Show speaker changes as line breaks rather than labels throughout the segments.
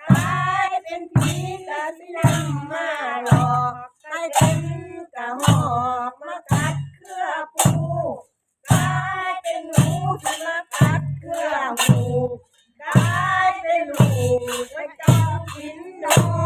กลายเป็นผีกะสินำมาหลอกกลายเป็นกะหอกมากัดเครือปูกลายเป็นหนูที่มากัดเครือหูกลายเป็นลูกไว้จองกินนอน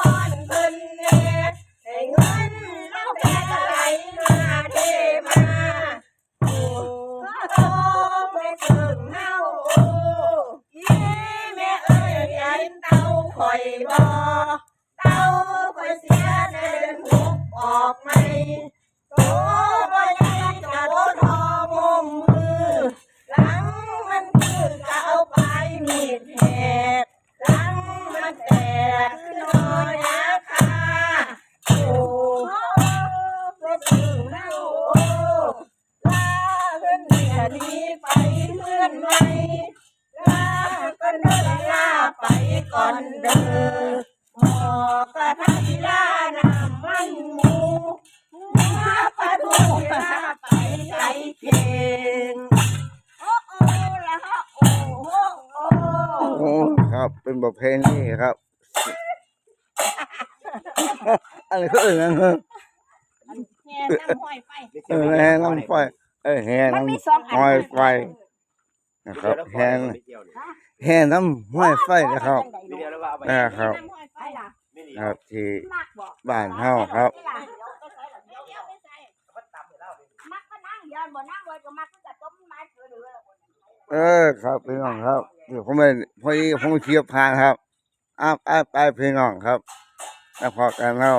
แถมพรเพิ่นแน่ให้เงินเราแก่ไหลมาเทมาโอ้โอ้ไม่ถึงเฮาโอ้ยี่แม่เอ้ยเห็นเต้าข่อยบ่เต้า นเมียหนีไปเพื่อนใหม่ลาก็เดินลาไปก่อนเด้อหมอกระทะที่ลาน้ำมันหมูมาปลาทูลาไปไก่เข่งโอ้โอ้ละฮะโอ้โอ้โอ้
โอ้ครับ เป็นประเพณีครับ อะไรก็เออนะ
แง่น้ำห้อยไฟ
เออแห่น้ำไฟ เออแห่
มันมี
น้ำ
สองอัน
ห้อยไฟนะครับแห่แห่น้ำห้อยไฟนะครับ
วิดีโอแล้วว่าเอาไป
นะครับ
น้ำห้อยไฟล่ะ
ไม่ดี
ครับที่
มากบอก
บ้านเฮาครับ
มักก็นั่งย้อนบ่นั่งไว้ก็มักก็จะต้มไม้เถื่อนหรือ
เออครับพี่น้องครับเดี๋ยวผมไปพอดีผมเทียบทางครับอ้าวไปไปพี่น้องครับแล้วพอกันแล้ว